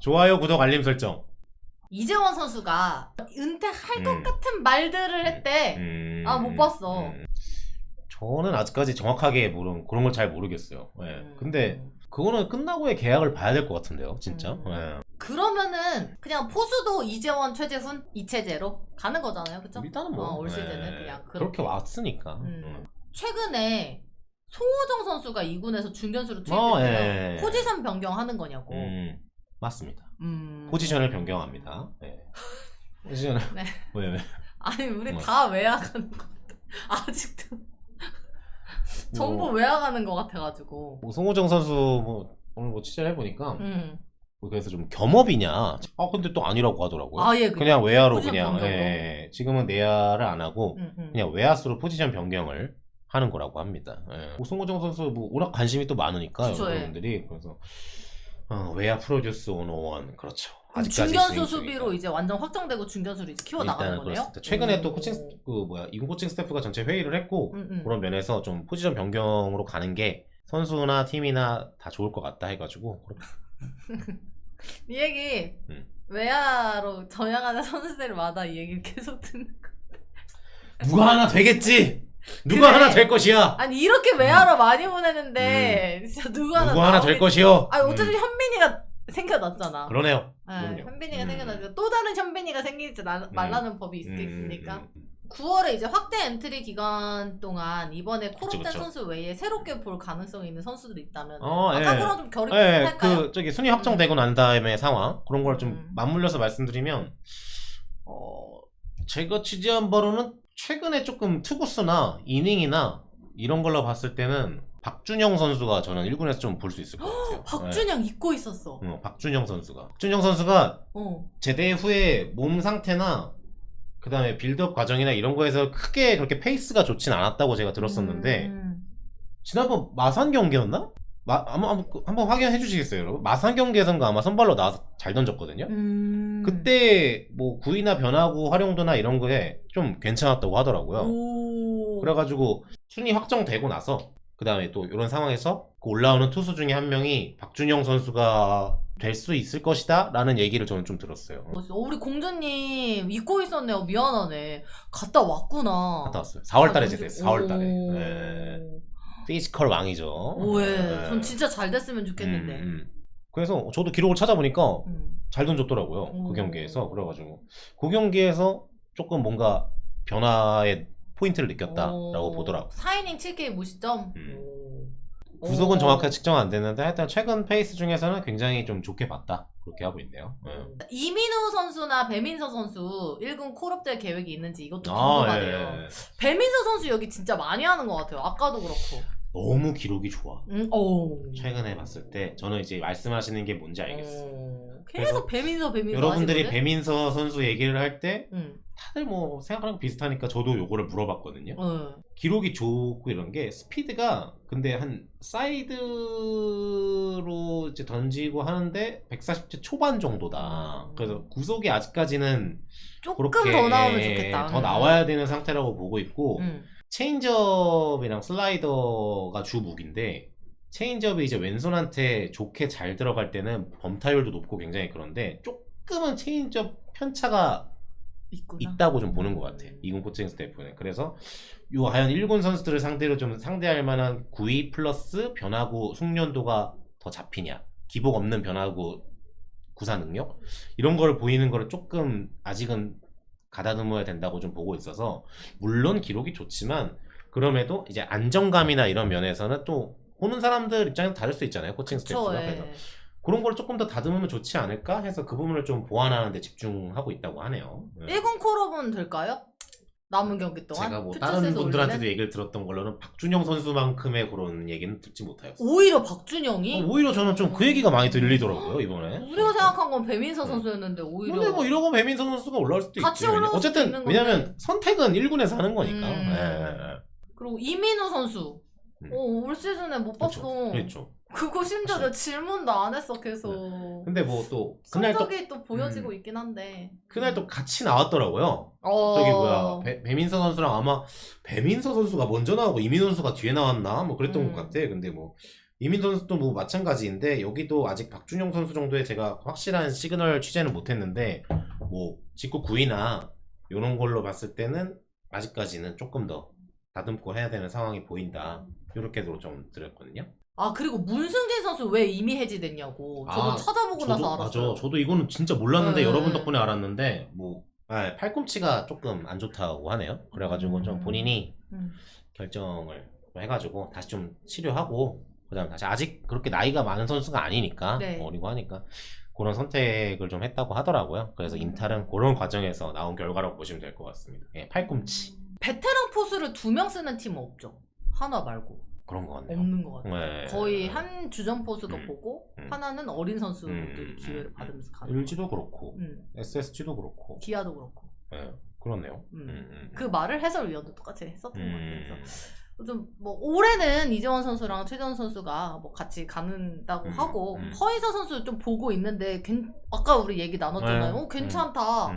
좋아요, 구독, 알림 설정. 이재원 선수가 은퇴할 것 음. 같은 말들을 했대. 음, 아, 못 봤어. 음. 저는 아직까지 정확하게 모르는 그런 걸 잘 모르겠어요. 예. 음. 근데 그거는 끝나고의 계약을 봐야 될 것 같은데요, 진짜. 음. 예. 그러면은 그냥 포수도 이재원, 최재훈 이체제로 가는 거잖아요, 그쵸? 일단은 뭐 어, 올 예. 시즌은 그냥 그렇게 그렇게. 왔으니까. 음. 음. 최근에 송호정 선수가 2군에서 중견수로 어, 투입됐는데 예. 포지션 변경하는 거냐고. 음, 맞습니다. 음. 포지션을 변경합니다. 예. 포지션을 네. 왜 왜? 아니 우리 뭐. 다 외야가는 것 같아. 아직도 전부 뭐, 외야가는 것 같아가지고. 뭐 송호정 선수 뭐 오늘 뭐 취재를 해보니까 음. 뭐 그래서 좀 겸업이냐? 아 근데 또 아니라고 하더라고요. 아 예 그냥 외야로 그냥 변경으로? 예, 지금은 내야를 안 하고 음, 음. 그냥 외야수로 포지션 변경을 하는 거라고 합니다. 예. 뭐 송호정 선수 뭐 워낙 관심이 또 많으니까 예. 여러분들이 그래서 어, 외야 프로듀스 101 그렇죠. 아직까지 중견수 수비로. 이제 완전 확정되고 중견수로 이제 키워 나가는 일단은 거네요. 그렇습니다. 최근에 또 오. 코칭 스- 그 뭐야 이군 코칭 스태프가 전체 회의를 했고 음, 음. 그런 면에서 좀 포지션 변경으로 가는 게 선수나 팀이나 다 좋을 것 같다 해가지고 그렇게 이 얘기 음. 외야로 전향하는 선수들마다 이 얘기를 계속 듣는 거. 누가 하나 되겠지. 누가 그래. 하나 될 것이야. 아니 이렇게 외야로 많이 보내는데 진짜 누구 하나 음. 누구 하나 될 나오겠- 것이요. 아니 어쨌든 음, 현빈이가 생겨났잖아. 그러네요. 네, 그럼요. 현빈이가 음. 생겨나니까 또 다른 현빈이가 생기지 나- 말라는 법이 있, 음, 있으니까. 음, 음. 9월에 이제 확대 엔트리 기간 동안 이번에 그쵸. 선수 외에 새롭게 볼 가능성이 있는 선수들이 있다면 어, 아까 예. 좀 결이 예, 비슷할까요? 그 저기 순위 확정되고 난 다음에 상황 그런 걸 좀 음. 맞물려서 말씀드리면 어 제가 취재한 바로는 최근에 조금 투구수나 이닝이나 이런 걸로 봤을 때는 박준영 선수가 저는 1군에서 좀 볼 수 있을 것 같아요. 박준영 잊고 있었어. 예. 어, 박준영 선수가 박준영 선수가 어. 제대 후에 몸 상태나 그 다음에 빌드업 과정이나 이런 거에서 크게 그렇게 페이스가 좋진 않았다고 제가 들었었는데 음. 지난번 마산 경기였나? 마, 아마 그- 한번 확인해 주시겠어요, 여러분? 마산 경기에선가 아마 선발로 나와서 잘 던졌거든요. 음. 그때 뭐 구위나 변화구 활용도나 이런 거에 좀 괜찮았다고 하더라고요. 오. 그래가지고 순위 확정되고 나서 그 다음에 또 이런 상황에서 그 올라오는 투수 중에 한 명이 박준영 선수가 될 수 있을 것이다 라는 얘기를 저는 좀 들었어요. 멋있어. 어, 우리 공주님 잊고 있었네요. 미안하네. 갔다 왔구나. 갔다 왔어요. 4월 달에 아, 제대했어요. 4월 달에. 오. 네. 피지컬 왕이죠. 오해. 네. 전 진짜 잘 됐으면 좋겠는데. 음, 음. 그래서 저도 기록을 찾아보니까 음. 잘 던졌더라고요. 오. 그 경기에서. 그래가지고 그 경기에서 조금 뭔가 변화의 포인트를 느꼈다라고 오. 보더라고요. 4이닝 7K 무시점. 음. 오. 구속은 오. 정확하게 측정 안 됐는데 하여튼 최근 페이스 중에서는 굉장히 좀 좋게 봤다. 그렇게 하고 있네요. 네. 이민우 선수나 배민서 선수 1군 콜업될 계획이 있는지 이것도 아, 궁금하네요. 예. 배민서 선수 여기 진짜 많이 하는 것 같아요. 아까도 그렇고. 너무 기록이 좋아. 음, 오. 최근에 봤을 때 저는 이제 말씀하시는 게 뭔지 알겠어요. 어, 그래서 계속 배민서 배민서 여러분들이 하시거든? 배민서 선수 얘기를 할 때 응. 다들 뭐 생각하는 거 비슷하니까 저도 요거를 물어봤거든요. 어. 기록이 좋고 이런 게 스피드가 근데 한 사이드로 이제 던지고 하는데 140대 초반 정도다. 음. 그래서 구속이 아직까지는 조금 그렇게 더 나오면 좋겠다. 더 나와야 되는 상태라고 보고 있고 응. 체인지업이랑 슬라이더가 주 무기인데 체인지업이 이제 왼손한테 좋게 잘 들어갈 때는 범타율도 높고 굉장히 그런데 조금은 체인지업 편차가 있구나. 있다고 좀 보는 것 같아. 음. 이군 코칭 스태프는. 그래서 요 하연 1군 선수들을 상대로 좀 상대할 만한 구위 플러스 변화구 숙련도가 더 잡히냐. 기복 없는 변화구 구사 능력 이런 거를 보이는 거를 조금 아직은 가다듬어야 된다고 좀 보고 있어서 물론 기록이 좋지만 그럼에도 이제 안정감이나 이런 면에서는 또 보는 사람들 입장에서 다를 수 있잖아요 코칭 스태프가 예. 그래서 그런 걸 조금 더 다듬으면 좋지 않을까 해서 그 부분을 좀 보완하는 데 집중하고 있다고 하네요. 네. 1군 콜업은 될까요? 남은 경기 동안? 제가 뭐 퓨처스에서 다른 분들한테도 올리는? 얘기를 들었던 걸로는 박준영 선수만큼의 그런 얘기는 듣지 못하였어요. 오히려 박준영이? 어, 오히려 저는 좀 그 얘기가 많이 들리더라고요 이번에. 우리가 생각한 건 배민서 음. 선수였는데 오히려 근데 뭐 이러고 배민선 선수가 올라올 수도 같이 있지. 올라올 수도 어쨌든 있는 건데. 왜냐면 선택은 1군에서 하는 거니까. 음. 예, 예, 예. 그리고 이민우 선수 음. 어, 올 시즌에 못 봤어 그렇죠. 그렇죠. 그거 심지어. 내가 질문도 안 했어 계속 근데 뭐 또 그날 또 성적이 또 보여지고 음. 있긴 한데 그날 또 같이 나왔더라고요. 어... 저기 뭐야 배, 배민서 선수랑 아마 배민서 선수가 먼저 나오고 이민호 선수가 뒤에 나왔나 뭐 그랬던 음. 것 같아. 근데 뭐 이민 선수도 뭐 마찬가지인데 여기도 아직 박준영 선수 정도의 제가 확실한 시그널 취재는 못했는데 뭐 직구 구위나 이런 걸로 봤을 때는 아직까지는 조금 더 다듬고 해야 되는 상황이 보인다 이렇게도 좀 드렸거든요. 아 그리고 문승진 선수 왜 이미 해지됐냐고 저도 아, 찾아보고 나서 알았어요. 맞아. 저도 이거는 진짜 몰랐는데 네. 여러분 덕분에 알았는데 뭐 아, 팔꿈치가 조금 안 좋다고 하네요. 그래가지고 좀 음. 본인이 음. 결정을 해가지고 다시 좀 치료하고 그다음 다시 아직 그렇게 나이가 많은 선수가 아니니까 네. 어리고 하니까 그런 선택을 좀 했다고 하더라고요. 그래서 음. 인탈은 그런 과정에서 나온 결과라고 보시면 될 것 같습니다. 예, 팔꿈치 베테랑 포수를 두 명 쓰는 팀은 없죠. 하나 말고 그런 것 같네요. 없는 것 같아요. 네. 거의 한 주전 포수가 음. 보고 음. 하나는 어린 선수들이 음, 기회를 음, 받으면서 가는 거. LG도 그렇고 음. SSG도 그렇고 기아도 그렇고. 예, 그렇네요. 음. 음, 음. 그 말을 해설위원도 똑같이 했었던 것 같아요. 음. 그래서 좀뭐 올해는 이재원 선수랑 최재원 선수가 뭐 같이 가는다고 음, 하고 음. 허인서 선수 좀 보고 있는데 괜- 아까 우리 얘기 나눴잖아요. 네, 어, 괜찮다.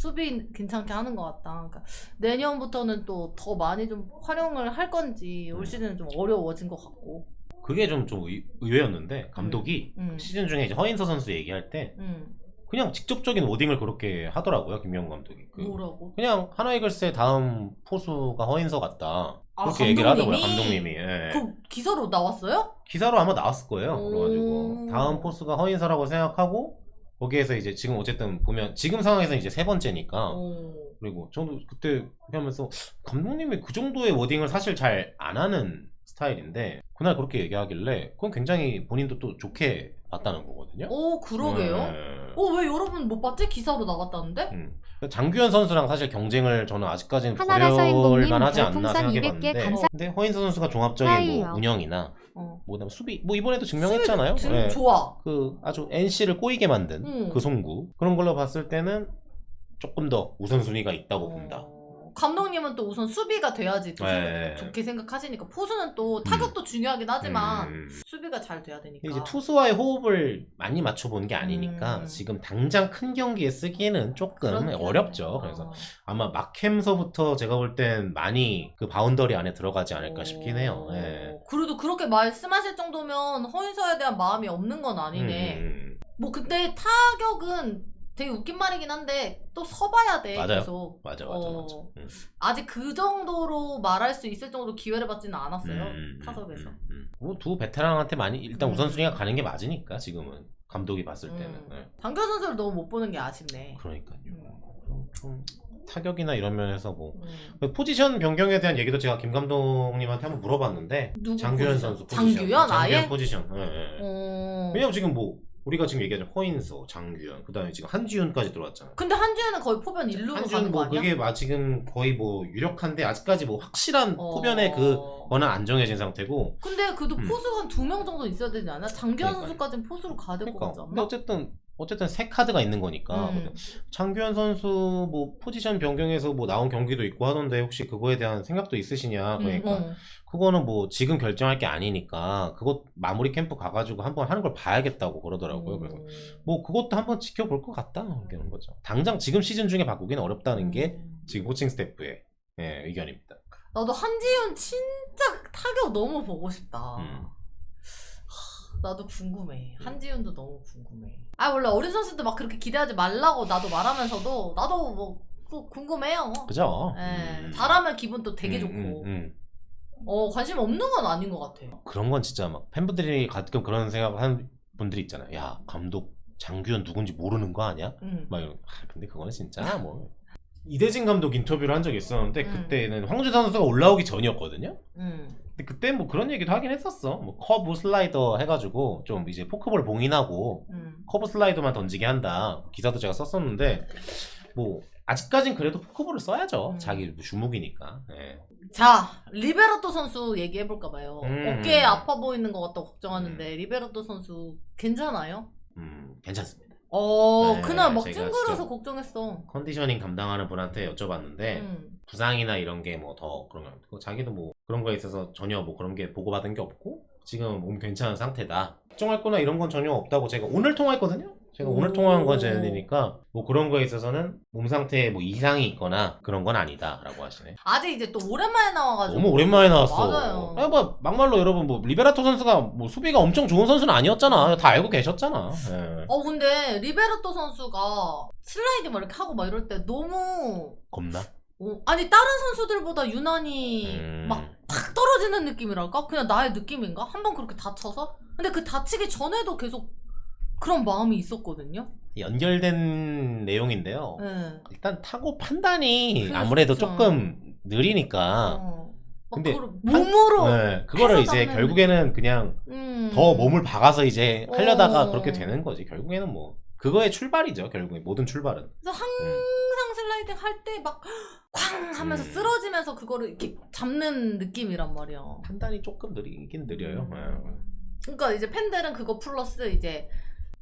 음. 수비 괜찮게 하는 것 같다. 그러니까 내년부터는 또 더 많이 좀 활용을 할 건지 올 음. 시즌은 좀 어려워진 것 같고. 그게 좀, 좀 의- 의외였는데 감독이 음. 시즌 중에 이제 허인서 선수 얘기할 때 음. 그냥 직접적인 워딩을 그렇게 하더라고요 김명훈 감독이 그 뭐라고? 그냥 하나이글스의 다음 포수가 허인서 같다 아, 그렇게 얘기를 하더라고요 감독님이? 감독님이 예. 그 기사로 나왔어요? 기사로 아마 나왔을 거예요 오. 그래가지고 다음 포수가 허인서라고 생각하고 거기에서 이제 지금 어쨌든 보면 지금 상황에서 이제 세 번째니까 어. 그리고 저도 그때 하면서 감독님이 그 정도의 워딩을 사실 잘 안 하는 스타일인데 그날 그렇게 얘기하길래 그건 굉장히 본인도 또 좋게 봤다는 거거든요. 오 그러게요. 네. 어왜 여러분 못 봤지? 기사로 나왔다는데? 음. 장규현 선수랑 사실 경쟁을 저는 아직까지는 하나라서 벌여볼 행복님 만하지 않나 별풍선 200개 생각해봤는데 감사- 근데 허인서 선수가 종합적인 하이요. 뭐 운영이나 어. 뭐 그다음에 수비 뭐 이번에도 증명했잖아요. 지금 예. 좋아. 그 아주 NC를 꼬이게 만든 음. 그 송구 그런 걸로 봤을 때는 조금 더 우선순위가 있다고 본다. 어, 감독님은 또 우선 수비가 돼야지 또 네. 생각- 좋게 생각하시니까 포수는 또 타격도 중요하긴 하지만 음. 수비가 잘 돼야 되니까. 이제 투수와의 호흡을 많이 맞춰보는 게 아니니까 음. 지금 당장 큰 경기에 쓰기에는 조금 그렇긴 어렵죠. 그래서 어. 아마 막햄서부터 제가 볼 땐 많이 그 바운더리 안에 들어가지 않을까 싶긴 해요. 어, 예. 그래도 그렇게 말씀하실 정도면 허인서에 대한 마음이 없는 건 아니네. 음, 뭐 근데 타격은 되게 웃긴 말이긴 한데 또 서봐야 돼. 맞아요. 계속. 맞아 맞아 어. 맞아. 음. 아직 그 정도로 말할 수 있을 정도로 기회를 받지는 않았어요. 음, 음, 타석에서. 음, 음. 뭐두 베테랑한테 많이 일단 음. 우선순위가 가는 게 맞으니까 지금은 감독이 봤을 때는. 음. 예. 장교 선수를 너무 못 보는 게 아쉽네. 그러니까요. 음. 좀, 좀 타격이나 이런 면에서 뭐 음. 포지션 변경에 대한 얘기도 제가 김 감독님한테 한번 물어봤는데 장규현 포지션? 선수 포지션 장규현 아예? 포지션 예, 예. 어. 왜냐면 지금 뭐 우리가 지금 얘기하는 허인서, 장규현, 그다음에 지금 한지훈까지 들어왔잖아요. 근데 한주현은 거의 포변 일루로 가는 한지훈 거 뭐 아니야? 그게 막 지금 거의 뭐 유력한데 아직까지 뭐 확실한 어. 포변의 그 거는 안 정해진 상태고. 근데 그래도 음. 포수가 한 두 명 정도 있어야 되지 않아? 장규현 그러니까요. 선수까지는 포수로 가야 될 것 그러니까. 같지 근데 않나? 어쨌든 어쨌든 세 카드가 있는 거니까. 음. 장규현 선수 뭐 포지션 변경해서 뭐 나온 경기도 있고 하던데 혹시 그거에 대한 생각도 있으시냐? 그러니까 음, 어. 그거는 뭐 지금 결정할 게 아니니까 그것 마무리 캠프 가가지고 한번 하는 걸 봐야겠다고 그러더라고요. 그래서 음. 뭐 그것도 한번 지켜볼 것 같다 이런 거죠. 당장 지금 시즌 중에 바꾸기는 어렵다는 게 음. 지금 코칭 스태프의 예, 의견입니다. 나도 한지훈 진짜 타격 너무 보고 싶다. 나도 궁금해. 한지훈도 너무 궁금해. 아 원래 어린 선수들 막 그렇게 기대하지 말라고 나도 말하면서도 나도 뭐그 궁금해요. 그죠? 예, 음. 잘하면 기분도 되게 음, 좋고. 음, 음. 어 관심 없는 건 아닌 것 같아. 그런 건 진짜 막 팬분들이 가끔 그런 생각하는 분들이 있잖아요. 야 감독 장규현 누군지 모르는 거 아니야? 음. 막 이런. 아, 근데 그거는 진짜 뭐 이대진 감독 인터뷰를 한 적이 있었는데 음. 그때는 황준 선수가 올라오기 전이었거든요. 음. 근데 그때 뭐 그런 얘기도 하긴 했었어. 뭐 커브 슬라이더 해가지고 좀 이제 포크볼 봉인하고 음. 커브 슬라이더만 던지게 한다. 기사도 제가 썼었는데 뭐 아직까진 그래도 포크볼을 써야죠. 음. 자기 주목이니까. 예. 자 리베로토 선수 얘기해 볼까 봐요. 음. 어깨 아파 보이는 것 같다 걱정하는데 리베로토 선수 괜찮아요? 음, 괜찮습니다. 어 네, 그날 막 제가 찡그려서 진짜- 걱정했어. 컨디셔닝 담당하는 분한테 여쭤봤는데 음. 부상이나 이런 게 뭐 더 그런 거 같고 자기도 뭐 그런 거에 있어서 전혀 뭐 그런 게 보고받은 게 없고 지금 몸 괜찮은 상태다. 걱정할 거나 이런 건 전혀 없다고 제가 오늘 통화했거든요. 제가 오늘 통화한 건 오. 쟤네니까 뭐 그런 거에 있어서는 몸 상태에 뭐 이상이 있거나 그런 건 아니다라고 하시네. 아직 이제 또 오랜만에 나와가지고 너무 오랜만에 나왔어. 맞아요. 아니, 뭐 막말로 여러분 뭐 리베라토 선수가 뭐 수비가 엄청 좋은 선수는 아니었잖아. 다 알고 계셨잖아. 예. 어 근데 리베르토 선수가 슬라이딩 막 이렇게 하고 막 이럴 때 너무 겁나. 어, 아니 다른 선수들보다 유난히 음. 막 팍 떨어지는 느낌이랄까? 그냥 나의 느낌인가? 한 번 그렇게 다쳐서? 근데 그 다치기 전에도 계속 그런 마음이 있었거든요. 연결된 내용인데요. 네. 일단 타고 판단이. 아무래도 조금 느리니까. 어. 막 근데 그걸 몸으로 네, 그거를 이제 결국에는 그냥 음. 더 몸을 박아서 이제 하려다가 어. 그렇게 되는 거지. 결국에는 뭐 그거의 출발이죠. 결국에 모든 출발은. 그래서 항상 슬라이딩 할 때 막 쾅 하면서 음. 쓰러지면서 그거를 이렇게 잡는 느낌이란 말이야. 판단이 조금 느리긴 느려요. 예. 그러니까 이제 팬들은 그거 플러스 이제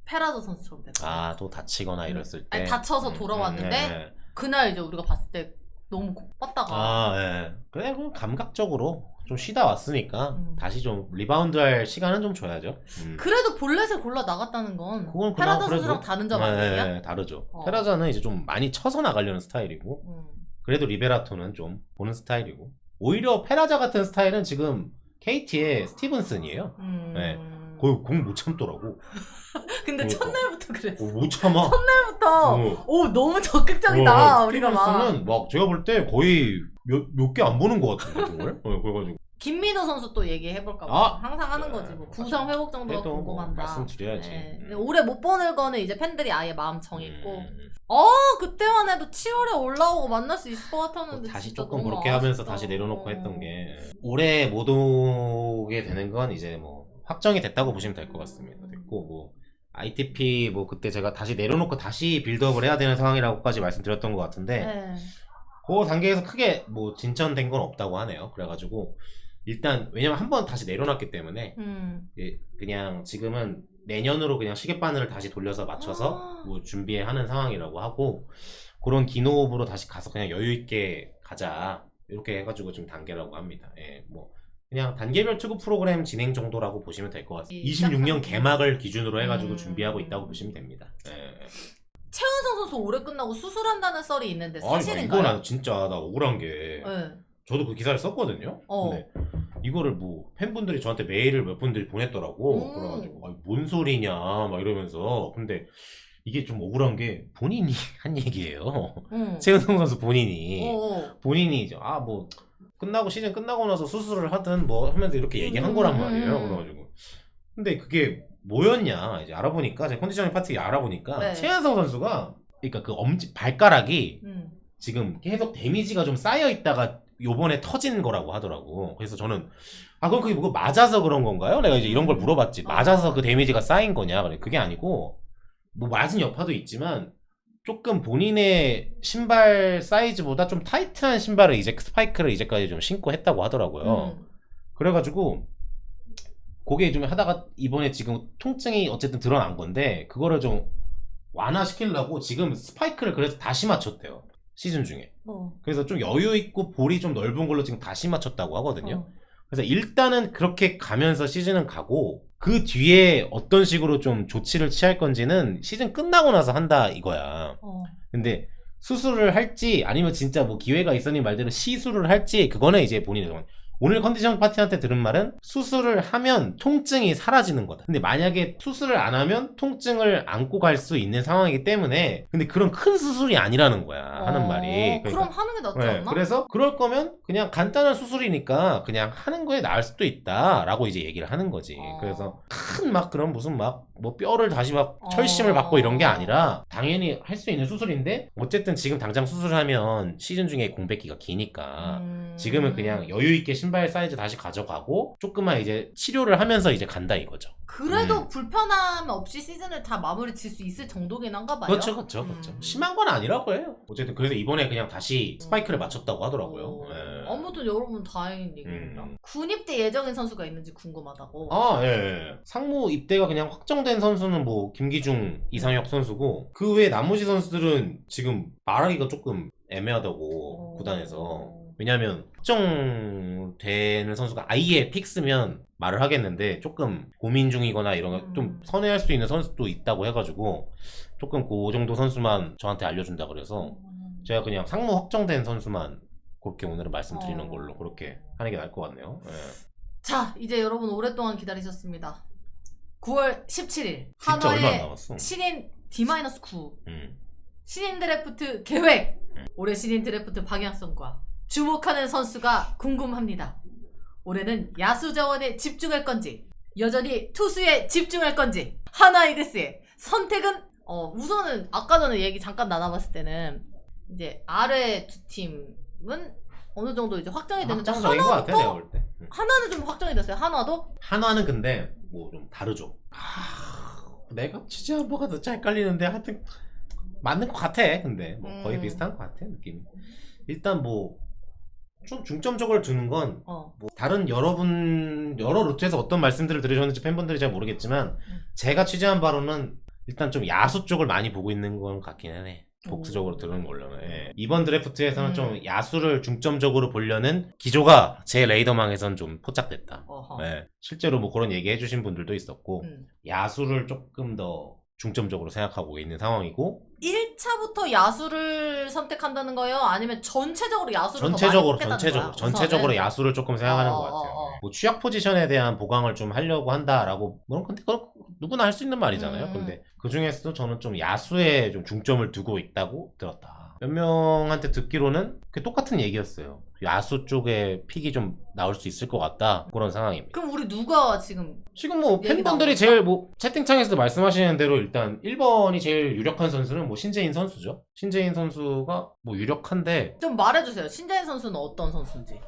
페라도 선수처럼 됐어. 아, 또 다치거나 이랬을 때. 아니, 다쳐서 음, 돌아왔는데 음, 예, 예. 그날 이제 우리가 봤을 때 너무 뻗다가 아, 예. 그래, 그럼 감각적으로 좀 쉬다 왔으니까 음. 다시 좀 리바운드 할 시간은 좀 줘야죠. 음. 그래도 볼넷을 골라 나갔다는 건 그건 그나마 페라도 그래도- 선수랑 다른 점 예, 아니에요? 예, 다르죠. 어. 페라자는 이제 좀 많이 쳐서 나가려는 스타일이고, 음. 그래도 리베라토는 좀 보는 스타일이고, 오히려 페라자 같은 스타일은 지금 KT의 스티븐슨이에요. 음. 네. 거의 공못 참더라고. 근데 그러니까. 첫날부터 그랬어. 어, 못 참아. 첫날부터 어. 오 너무 적극적이다 어, 우리가 막 스티븐슨은 막 제가 볼 때 거의 몇 몇 개 안 보는 것 같은데 정말. 어, 그래가지고 김민호 선수 또 얘기해볼까 봐 아! 항상 하는 네, 거지 뭐. 부상 회복 정도가 그래도 뭐 궁금한다. 말씀드려야지. 네. 음. 근데 올해 못 보는 거는 이제 팬들이 아예 마음 정했고 음. 어 그때만 해도 7월에 올라오고 만날 수 있을 것뭐 같았는데 다시 진짜 조금 너무 그렇게 하면서 아쉽다. 다시 내려놓고 어. 했던 게 올해 못 오게 되는 건 이제 뭐 확정이 됐다고 보시면 될 것 같습니다. 됐고 뭐 ITP 뭐 그때 제가 다시 내려놓고 다시 빌드업을 해야 되는 상황이라고까지 말씀드렸던 것 같은데 네. 그 단계에서 크게 뭐 진전된 건 없다고 하네요. 그래가지고 일단 왜냐면 한 번 다시 내려놨기 때문에 음. 예, 그냥 지금은 내년으로 그냥 시계바늘을 다시 돌려서 맞춰서 아. 뭐 준비하는 상황이라고 하고 그런 기노업으로 다시 가서 그냥 여유 있게 가자 이렇게 해가지고 지금 단계라고 합니다. 예, 뭐 그냥 단계별 투구 프로그램 진행 정도라고 보시면 될 것 같습니다. 이 26년 시작하는- 개막을 기준으로 해가지고 음. 준비하고 있다고 보시면 됩니다. 예. 최은성 선수 올해 끝나고 수술한다는 썰이 있는데 아니 나 사실인가요? 이거 나 진짜 나 억울한 게 네. 저도 그 기사를 썼거든요. 어. 근데 이거를 뭐 팬분들이 저한테 메일을 몇 분들이 보냈더라고. 음. 그래가지고 아니, 뭔 소리냐 막 이러면서 근데 이게 좀 억울한 게 본인이 한 얘기예요. 응. 최은성 선수 본인이 어, 어. 본인이 이제 아뭐 끝나고 시즌 끝나고 나서 수술을 하든 뭐 하면서 이렇게 얘기한 음, 거란 음, 말이에요. 음. 그래가지고 근데 그게 뭐였냐 이제 알아보니까 제 컨디셔닝 파티 알아보니까 네. 최은성 선수가 그러니까 그 엄지 발가락이 음. 지금 계속 데미지가 좀 쌓여 있다가 요번에 터진 거라고 하더라고. 그래서 저는 아 그럼 그게 뭐 맞아서 그런 건가요? 내가 이제 이런 걸 물어봤지. 어. 맞아서 그 데미지가 쌓인 거냐? 그래 그게 아니고 뭐 맞은 여파도 있지만 조금 본인의 신발 사이즈보다 좀 타이트한 신발을 이제 스파이크를 이제까지 좀 신고 했다고 하더라고요. 음. 그래가지고 그게 좀 하다가 이번에 지금 통증이 어쨌든 드러난 건데 그거를 좀 완화시키려고 지금 스파이크를 그래서 다시 맞췄대요 시즌 중에 어. 그래서 좀 여유 있고 볼이 좀 넓은 걸로 지금 다시 맞췄다고 하거든요 어. 그래서 일단은 그렇게 가면서 시즌은 가고 그 뒤에 어떤 식으로 좀 조치를 취할 건지는 시즌 끝나고 나서 한다 이거야 어. 근데 수술을 할지 아니면 진짜 뭐 기회가 있으니 말대로 시술을 할지 그거는 이제 본인의 정 오늘 컨디션 파티한테 들은 말은 수술을 하면 통증이 사라지는 거다. 근데 만약에 수술을 안 하면 통증을 안고 갈 수 있는 상황이기 때문에 근데 그런 큰 수술이 아니라는 거야 하는 어, 말이. 그러니까 그럼 하는 게 낫지 네, 않나? 그래서 그럴 거면 그냥 간단한 수술이니까 그냥 하는 거에 나을 수도 있다라고 이제 얘기를 하는 거지. 어. 그래서 큰 막 그런 무슨 막 뭐 뼈를 다시 막 어. 철심을 받고 이런 게 아니라 당연히 할 수 있는 수술인데 어쨌든 지금 당장 수술하면 시즌 중에 공백기가 기니까 음. 지금은 그냥 여유 있게 신발 사이즈 다시 가져가고 조금만 이제 치료를 하면서 이제 간다 이거죠. 그래도 음. 불편함 없이 시즌을 다 마무리 질 수 있을 정도긴 한가 봐요. 그렇죠, 그렇죠, 그렇죠. 음. 심한 건 아니라고 해요. 어쨌든 그래서 이번에 그냥 다시 스파이크를 맞췄다고 하더라고요. 어, 예. 아무튼 여러분 다행인 얘기입니다. 음. 군 입대 예정인 선수가 있는지 궁금하다고. 아, 예, 예. 상무 입대가 그냥 확정된 선수는 뭐 김기중, 이상혁 선수고 그 외 나머지 선수들은 지금 말하기가 조금 애매하다고 어. 구단에서 왜냐하면 확정되는 선수가 아예 픽스면 말을 하겠는데 조금 고민 중이거나 이런 거좀 음. 선회할 수 있는 선수도 있다고 해가지고 조금 그 정도 선수만 저한테 알려준다 그래서 제가 그냥 상무 확정된 선수만 그렇게 오늘은 말씀드리는 어. 걸로 그렇게 하는 게 나을 것 같네요. 예. 자, 이제 여러분 오랫동안 기다리셨습니다. 9월 17일 진짜 얼마 안 남았어. 신인 D-9 음. 신인 드래프트 계획 음. 올해 신인 드래프트 방향성과 주목하는 선수가 궁금합니다. 올해는 야수 자원에 집중할 건지 여전히 투수에 집중할 건지 하나이글스의 선택은 어 우선은 아까 전에 얘기 잠깐 나눠봤을 때는 이제 아래 두 팀은 어느 정도 이제 확정이 됐는데 확정적인 것 같아 내가 하나도 볼 때. 음. 하나는 좀 확정이 됐어요. 하나도 한화는 근데 뭐 좀 다르죠. 아, 내가 취재한 뭐가 더 헷갈리는데 하여튼 맞는 것 같아. 근데 뭐 거의 음. 비슷한 것 같아 느낌이. 일단 뭐 좀 중점적으로 두는 건 어 뭐 다른 여러분 여러 루트에서 어떤 말씀들을 들으셨는지 팬분들이 잘 모르겠지만 음. 제가 취재한 바로는 일단 좀 야수 쪽을 많이 보고 있는 건 같긴 해. 복수적으로 오. 들은 걸로는 예. 이번 드래프트에서는 음. 좀 야수를 중점적으로 보려는 기조가 제 레이더망에선 좀 포착됐다. 예. 실제로 뭐 그런 얘기 해주신 분들도 있었고 음. 야수를 조금 더 중점적으로 생각하고 있는 상황이고 1차부터 야수를 선택한다는 거예요? 아니면 전체적으로 야수를 전체적으로 더 많이 전체적으로? 전체적으로? 야수를 조금 생각하는 어, 것 어, 같아요. 어. 뭐 취약 포지션에 대한 보강을 좀 하려고 한다라고 뭐 근데 그건 누구나 할 수 있는 말이잖아요. 음. 근데 그 중에서도 저는 좀 야수에 좀 중점을 두고 있다고 들었다. 몇 명한테 듣기로는 그 똑같은 얘기였어요. 야수 쪽에 픽이 좀 나올 수 있을 것 같다 그런 상황입니다. 그럼 우리 누가 지금 지금 뭐 얘기 팬분들이 제일 뭐 채팅창에서도 말씀하시는 대로 일단 1번이 제일 유력한 선수는 뭐 신재인 선수죠. 신재인 선수가 뭐 유력한데 좀 말해주세요. 신재인 선수는 어떤 선수인지.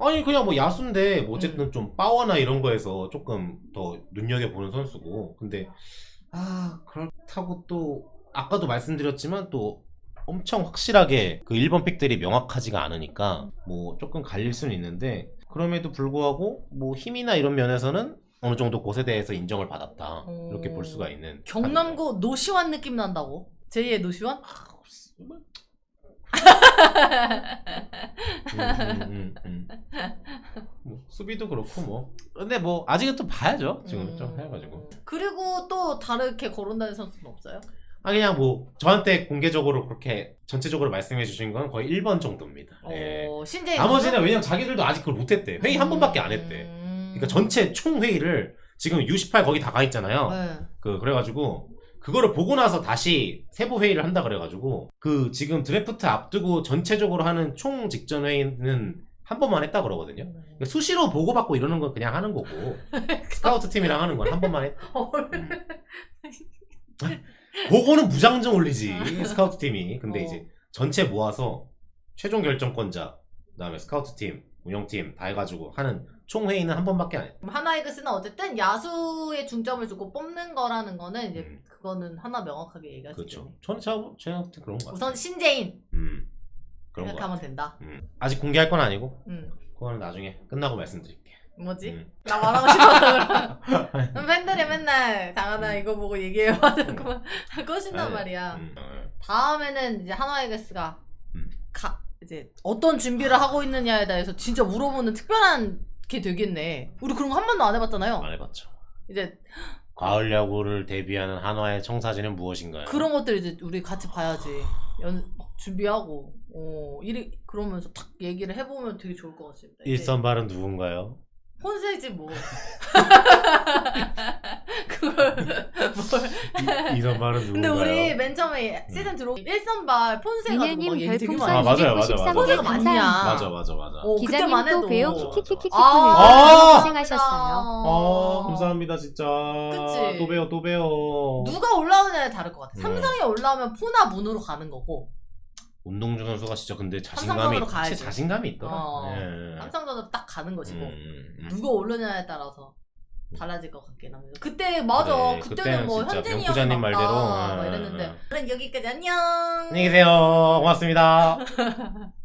아니 그냥 뭐 야수인데 뭐 음. 어쨌든 좀 파워나 이런 거에서 조금 더 눈여겨 보는 선수고 근데 아 그렇다고 또 아까도 말씀드렸지만 또 엄청 확실하게 그 1번 픽들이 명확하지가 않으니까 뭐 조금 갈릴 수는 있는데 그럼에도 불구하고 뭐 힘이나 이런 면에서는 어느 정도 곳에 대해서 인정을 받았다 이렇게 볼 수가 있는 경남고 노시환 느낌 난다고? 제2의 노시환? 음, 음, 음, 음. 뭐, 수비도 그렇고 뭐 근데 뭐 아직은 또 봐야죠 지금 좀 음. 해가지고 그리고 또 다르게 거론되는 선수는 없어요? 아 그냥 뭐 저한테 공개적으로 그렇게 전체적으로 말씀해 주신 건 거의 1번 정도입니다 예. 어, 신재인 나머지는 선수? 왜냐면 자기들도 아직 그걸 못했대 회의 한 번밖에 안 했대 음. 그러니까 전체 총 회의를 지금 U18 거기 다 가 있잖아요 네. 그 그래가지고 그거를 보고 나서 다시 세부 회의를 한다 그래가지고 그 지금 드래프트 앞두고 전체적으로 하는 총 직전 회의는 한 번만 했다 그러거든요. 그러니까 수시로 보고받고 이러는 건 그냥 하는 거고 스카우트 팀이랑 하는 건 한 번만 했. 헐. 보고는 무장정 올리지 스카우트 팀이. 근데 어. 이제 전체 모아서 최종 결정권자 그다음에 스카우트 팀, 운영팀 다 해가지고 하는 총 회의는 한 번밖에 안 했. 그럼 하나이글스는 어쨌든 야수에 중점을 두고 뽑는 거라는 거는 이제 음. 그거는 하나 명확하게 얘기할 수 그렇죠. 저는 제가 제가 볼때 그런 거 같아요. 우선 신재인 음 그런 거. 생각하면 같아요. 된다. 음. 아직 공개할 건 아니고 음. 그거는 나중에 끝나고 말씀드릴게 요. 뭐지? 음. 나 말하고 그럼. 그럼 팬들이 맨날 장하나 이거 보고 얘기해 하자고만 하신단 아니, 말이야. 음, 어. 다음에는 이제 하나이글스가 음. 가 이제 어떤 준비를 하고 있느냐에 대해서 진짜 물어보는 특별한 게 되겠네. 우리 그런 거 한 번도 안 해봤잖아요. 안 해봤죠. 이제 가을 야구를 대비하는 한화의 청사진은 무엇인가요? 그런 것들 이제 우리 같이 봐야지. 연 준비하고 어 이리 그러면서 탁 얘기를 해보면 되게 좋을 것 같습니다. 일선발은 누군가요? 폰세지 뭐. 그걸 뭘. 이선발은 누군가요? 근데 우리 맨 처음에 시즌 들어 일선발 폰세 가지고 막 얘기 되게 별풍선 많이 아, 맞아요, 맞아요, 294 맞아요. 폰세가. 감사합니다. 맞아 맞아 맞아. 어, 기자님 또 배우 맞아, 키키키키키를 아! 고생하셨어요. 아 감사합니다 진짜. 그치. 또 봬요 또 봬요. 누가 올라오느냐에 다를 것 같아. 네. 삼성이 올라오면 포나 문으로 가는 거고 운동주 선수가 진짜 근데 자신감이 삼성으로 확실히 가야지. 자신감이 있더라. 어. 예. 삼성전으로 딱 가는 것이고 음, 음. 누가 오르냐에 따라서 달라질 것 같긴 합니다. 그때 맞아. 그래, 그때는 그때는 뭐 진짜 현진이 형이 명부자님 맞다 말대로, 막 음, 이랬는데 음. 그럼 여기까지 안녕. 안녕히 계세요. 고맙습니다.